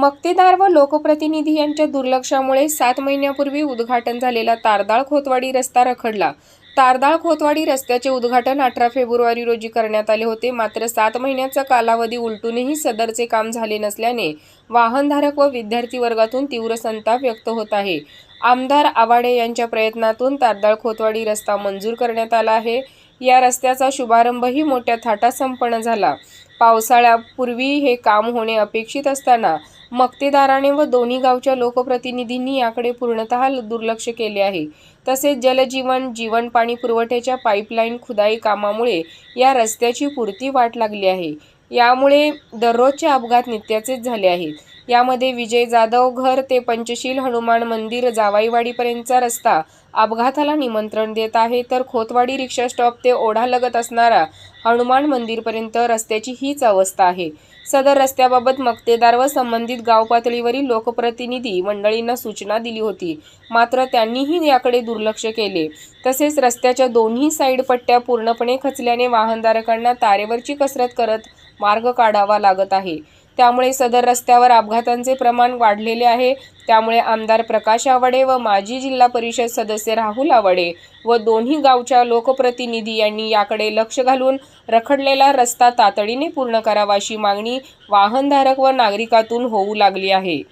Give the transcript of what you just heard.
मक्तेदार व लोकप्रतिनिधी यांच्या दुर्लक्षामुळे सात महिन्यापूर्वी उद्घाटन झालेला तारदाळ खोतवाडी रस्ता रखडला. तारदाळ खोतवाडी रस्त्याचे उद्घाटन अठरा फेब्रुवारी रोजी करण्यात आले होते. मात्र सात महिन्याचा कालावधी उलटूनही सदरचे काम झाले नसल्याने वाहनधारक व विद्यार्थी वर्गातून तीव्र संताप व्यक्त होत आहे. आमदार आवाडे यांच्या प्रयत्नातून तारदाळ खोतवाडी रस्ता मंजूर करण्यात आला आहे. या रस्त्याचा शुभारंभही मोठ्या थाटात संपन्न झाला. पावसाळ्यापूर्वी हे काम होणे अपेक्षित असताना मक्तेदाराने व दोन्ही गावच्या लोकप्रतिनिधींनी याकडे पूर्णतः दुर्लक्ष केले आहे. तसेच जलजीवन जीवन पाणी पुरवठ्याच्या पाईपलाईन खुदाई कामामुळे या रस्त्याची पुरती वाट लागली आहे. यामुळे दररोजचे अपघात नित्याचेच झाले आहेत. यामध्ये विजय जाधव घर ते पंचशील हनुमान मंदिर जावाईवाडीपर्यंतचा रस्ता अपघाताला निमंत्रण देत आहे. तर खोतवाडी रिक्षा स्टॉप ते ओढालगत असणारा हनुमान मंदिरपर्यंत रस्त्याची हीच अवस्था आहे. सदर रस्त्याबाबत मक्तेदार व संबंधित गाव पातळीवरील लोकप्रतिनिधी मंडळींना सूचना दिली होती. मात्र त्यांनीही याकडे दुर्लक्ष केले. तसेच रस्त्याच्या दोन्ही साईड पट्ट्या पूर्णपणे खचल्याने वाहनधारकांना तारेवरची कसरत करत मार्ग काढावा लागत आहे. त्यामुळे सदर रस्त्यावर अपघातांचे प्रमाण वाढलेले आहे. त्यामुळे आमदार प्रकाश आवाडे व माजी जिल्हा परिषद सदस्य राहुल आवाडे व दोन्ही गावच्या लोकप्रतिनिधी यांनी याकडे लक्ष घालून रखडलेला रस्ता तातडीने पूर्ण करावा अशी मागणी वाहनधारक व नागरिकातून होऊ लागली आहे.